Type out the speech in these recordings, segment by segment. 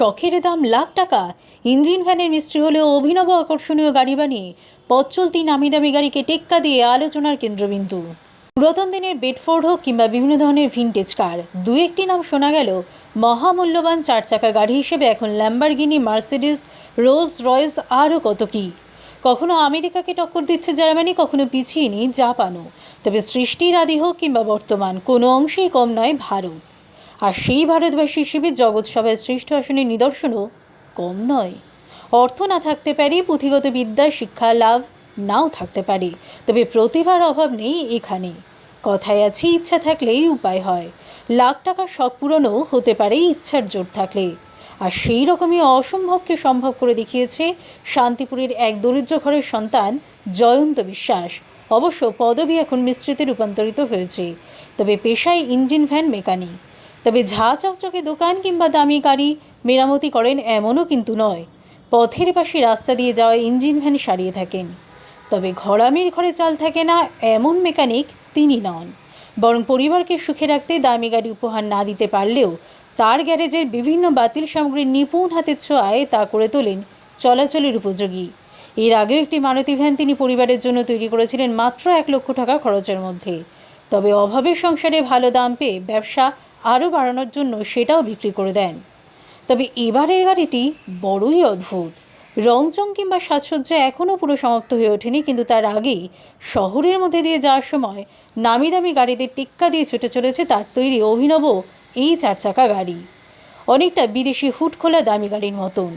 শখের দাম লাখ টাকা। ইঞ্জিন ভ্যানের মিস্ত্রি হলেও অভিনব আকর্ষণীয় গাড়ি বানিয়ে পথ চলতি নামি দামি গাড়িকে টেক্কা দিয়ে আলোচনার কেন্দ্রবিন্দু। পুরাতন দিনের বেডফোর্ড হোক কিংবা বিভিন্ন ধরনের ভিনটেজ কার দু একটি নাম শোনা গেল, মহামূল্যবান চার চাকা গাড়ি হিসেবে এখন ল্যাম্বারগিনি মার্সিডিস রোজ রয়েস আরও কত কী? কখনো আমেরিকাকে টক্কর দিচ্ছে জার্মানি, কখনো পিছিয়ে নেই জাপানও। তবে সৃষ্টির আদি হোক কিংবা বর্তমান, কোনো অংশেই কম নয় ভারত। আর সেই ভারতবাসী হিসেবে জগৎ সভায় শ্রেষ্ঠ আসনের নিদর্শনও কম নয়। অর্থ না থাকতে পারে, পুঁথিগত বিদ্যা, শিক্ষা, লাভ নাও থাকতে পারে। তবে প্রতিভার অভাব নেই এখানে। কথায় আছে, ইচ্ছা থাকলেই উপায় হয়। লাখ টাকার শখ পূরণও হতে পারে ইচ্ছার জোর থাকলে। আর সেই রকমই অসম্ভবকে সম্ভব করে দেখিয়েছে শান্তিপুরের এক দরিদ্র ঘরের সন্তান জয়ন্ত বিশ্বাস। অবশ্য পদবি এখন মিস্ত্রিতে রূপান্তরিত হয়েছে। তবে পেশায় ইঞ্জিন ভ্যান মেকানিক। তবে ঝা চকচকে দোকান কিংবা দামি গাড়ি মেরামতি করেন এমনও কিন্তু নয়। পথের পাশে রাস্তা দিয়ে যাওয়া ইঞ্জিন ভ্যান সারিয়ে থাকেন। তবে ঘরামির ঘরে চাল থাকে না এমন মেকানিক তিনি নন। বরং পরিবারকে সুখে রাখতে দামি গাড়ি উপহার না দিতে পারলেও তার গ্যারেজের বিভিন্ন বাতিল সামগ্রীর নিপুণ হাতের ছোঁয়ায় তা করে তোলেন চলাচলের উপযোগী। এর আগেও একটি মারুতি ভ্যান তিনি পরিবারের জন্য তৈরি করেছিলেন মাত্র এক লক্ষ টাকা খরচের মধ্যে। তবে অভাবের সংসারে ভালো দাম পেয়ে ব্যবসা আরও বাড়ানোর জন্য সেটাও বিক্রি করে দেন। তবে এবারের গাড়িটি বড়ই অদ্ভুত। রংচং কিংবা সাজসজ্জা এখনও পুরো সমাপ্ত হয়ে ওঠেনি, কিন্তু তার আগেই শহরের মধ্যে দিয়ে যাওয়ার সময় নামি দামি গাড়িদের টিক্কা দিয়ে ছুটে চলেছে তার তৈরি অভিনব এই চার চাকা গাড়ি। অনেকটা বিদেশি হুট খোলা দামি গাড়ির মতন।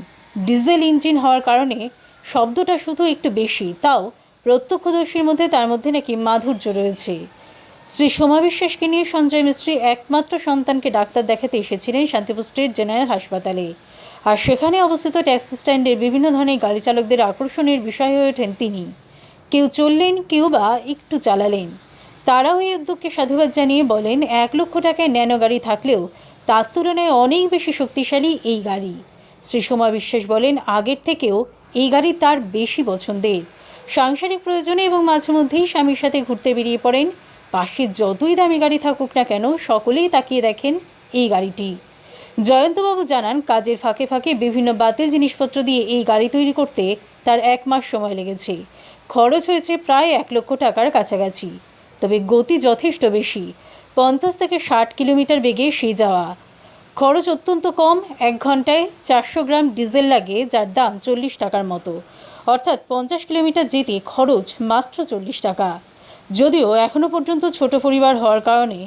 ডিজেল ইঞ্জিন হওয়ার কারণে শব্দটা শুধু একটু বেশি, তাও প্রত্যক্ষদর্শীর মধ্যে তার মধ্যে নাকি মাধুর্য রয়েছে। শ্রী সোমা বিশ্বাসকে নিয়ে সঞ্জয় মিস্ত্রি একমাত্র সন্তানকে ডাক্তার দেখাতে এসেছিলেন শান্তিপুর স্টেট জেনারেল হাসপাতালে। আর সেখানে অবস্থিত ট্যাক্সি স্ট্যান্ডের বিভিন্ন ধরনের গাড়ি চালকদের আকর্ষণের বিষয় হয়ে ওঠেন তিনি। কেউ চললেন, কেউ বা একটু চালালেন। তারাও এই উদ্যোগকে সাধুবাদ জানিয়ে বলেন, এক লক্ষ টাকায় ন্যানো গাড়ি থাকলেও তার তুলনায় অনেক বেশি শক্তিশালী এই গাড়ি। শ্রী সোমা বিশ্বাস বলেন, আগের থেকেও এই গাড়ি তার বেশি পছন্দের। সাংসারিক প্রয়োজনে এবং মাঝে মধ্যেই স্বামীর সাথে ঘুরতে বেরিয়ে পড়েন পাশে যতই দামি গাড়ি থাকুক না কেন সকলেই তাকিয়ে দেখেন এই গাড়িটি। জয়ন্তবাবু জানান, কাজের ফাঁকে ফাঁকে বিভিন্ন বাতিল জিনিসপত্র দিয়ে এই গাড়ি তৈরি করতে তার এক মাস সময় লেগেছে। খরচ হয়েছে প্রায় এক লক্ষ টাকার কাছাকাছি। তবে গতি যথেষ্ট বেশি। পঞ্চাশ থেকে ষাট কিলোমিটার বেগে সে যাওয়া। খরচ অত্যন্ত কম, এক ঘন্টায় চারশো গ্রাম ডিজেল লাগে, যার দাম চল্লিশ টাকার মতো। অর্থাৎ পঞ্চাশ কিলোমিটার যেতে খরচ মাত্র চল্লিশ টাকা। যদিও এখনও পর্যন্ত ছোট পরিবার হওয়ার কারণে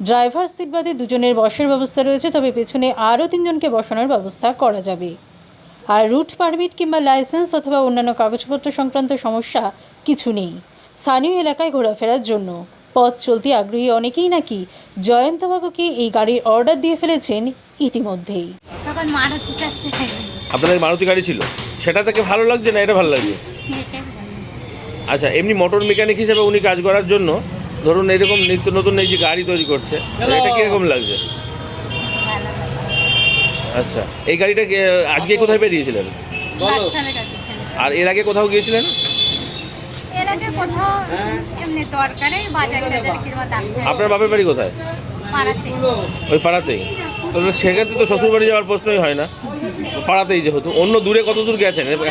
ড্রাইভার সিট বাদে দুজনের বসার ব্যবস্থা রয়েছে তবে পেছনে আরও তিনজনকে বসানোর ব্যবস্থা করা যাবে। আর রুট পারমিট কিংবা লাইসেন্স অথবা অন্যান্য কাগজপত্র সংক্রান্ত সমস্যা কিছু নেই। স্থানীয় এলাকায় ঘোরাফেরার জন্য পথ চলতি আগ্রহী অনেকেই নাকি জয়ন্তবাবুকে এই গাড়ির অর্ডার দিয়ে ফেলেছেন ইতিমধ্যেই। আপনাদের মারুতি গাড়ি ছিল? সেটা থেকে ভালো লাগছে না? এটা ভালো লাগছে? আচ্ছা এমনি মোটর মেকানিক হিসেবে উনি কাজ করার জন্য ধরুন এরকম নিত্য নতুন এই যে গাড়ি তৈরি করছে এটা কীরকম লাগছে? আচ্ছা এই গাড়িটা আজকে কোথায় বেরিয়েছিলেন? আর এর আগে কোথাও গিয়েছিলেন? এর আগে কোথাও এমনি দরকারে বাজার টাজার কিংবা দাম আপনার বাপের বাড়ি কোথায়? ওই পাড়াতেই? তো সেক্ষেত্রে তো শ্বশুর বাড়ি যাওয়ার প্রশ্নই হয় না। পাড়াতেই যেহেতু অন্য দূরে কত দূর গেছেন? এখন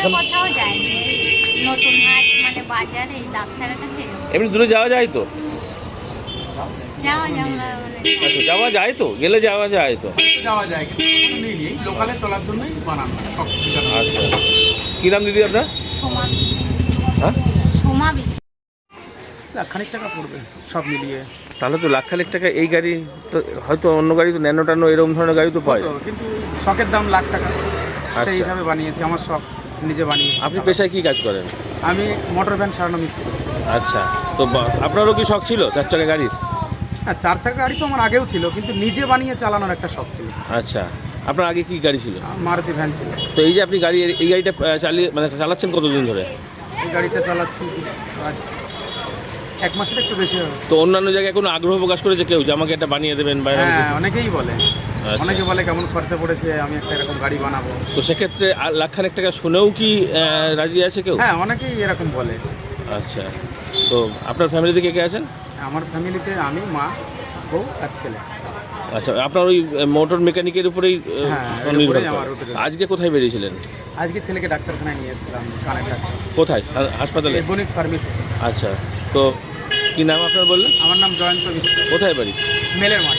মানে বাজার ডাক্তারের কাছে। এমনি দূরে যাওয়া যায় তো? যাওয়া যায় মানে আচ্ছা যাওয়া যায় তো? গেলে যাওয়া যায় তো? যাওয়া যায় কিন্তু কোনো নেই নেই। লোকালে চলার জন্যই বানানো আচ্ছা। কী নাম দিদি আপনার? সোমা হ্যাঁ? সোমা টাকা পড়বে সব মিলিয়ে। তাহলে তো লাখ খানেক টাকা এই গাড়ি তো হয়তো অন্য গাড়ি তো ন্যানো টানো এরকম ধরনের গাড়ি তো পায়। কিন্তু শখের দাম লাখ টাকা। আচ্ছা। সেই হিসাবে বানিয়েছি আমার শখ নিজে বানিয়েছি। আপনি পেশায় কি কাজ করেন? আমি মোটর ভ্যান সারানো মিস্ত্রি। আচ্ছা তো আপনারও কি শখ ছিল চার চাকা গাড়ির? হ্যাঁ চার চাকা গাড়ি তো আমার আগেও ছিল কিন্তু নিজে বানিয়ে চালানোর একটা শখ ছিল। আচ্ছা আপনার আগে কি গাড়ি ছিল? মারুতি ভ্যান ছিল। তো এই যে আপনি গাড়ি এই গাড়িটা চালিয়ে মানে চালাচ্ছেন কতদিন ধরে? এই গাড়িটা চালাচ্ছি আজ এক মাসের একটু বেশি হবে। তো অন্যান্য জায়গায় কোনো আগ্রহ প্রকাশ করেছে কেউ যে আমাকে এটা বানিয়ে দেবেন বা হ্যাঁ অনেকেই বলে। অনেকে বলে কেমন খরচা পড়েছে আমি একটা এরকম গাড়ি বানাবো। তো সেক্ষেত্রে লাখ খানেক টাকা শুনেও কি রাজি আছে কেউ? হ্যাঁ অনেকেই এরকম বলে। আচ্ছা। তো আপনার ফ্যামিলিতে কে কে আছেন? আমার ফ্যামিলিতে আমি মা বউ আর ছেলে। আচ্ছা আপনার ওই মোটর মেকানিকের উপরেই হ্যাঁ, নির্ভর উপরেই উপরে। আজকে কোথায় বেরিয়েছিলেন? আজকে ছেলেকে ডাক্তারখানায় নিয়ে এসেছিলাম কানের কোথায়? হাসপাতালে? বণিক ফার্মেসি আচ্ছা তো কি নাম আপনার বললেন? আমার নাম জয়ন্ত বিশ্বাস। কোথায় বাড়ি? মেলের মাঠ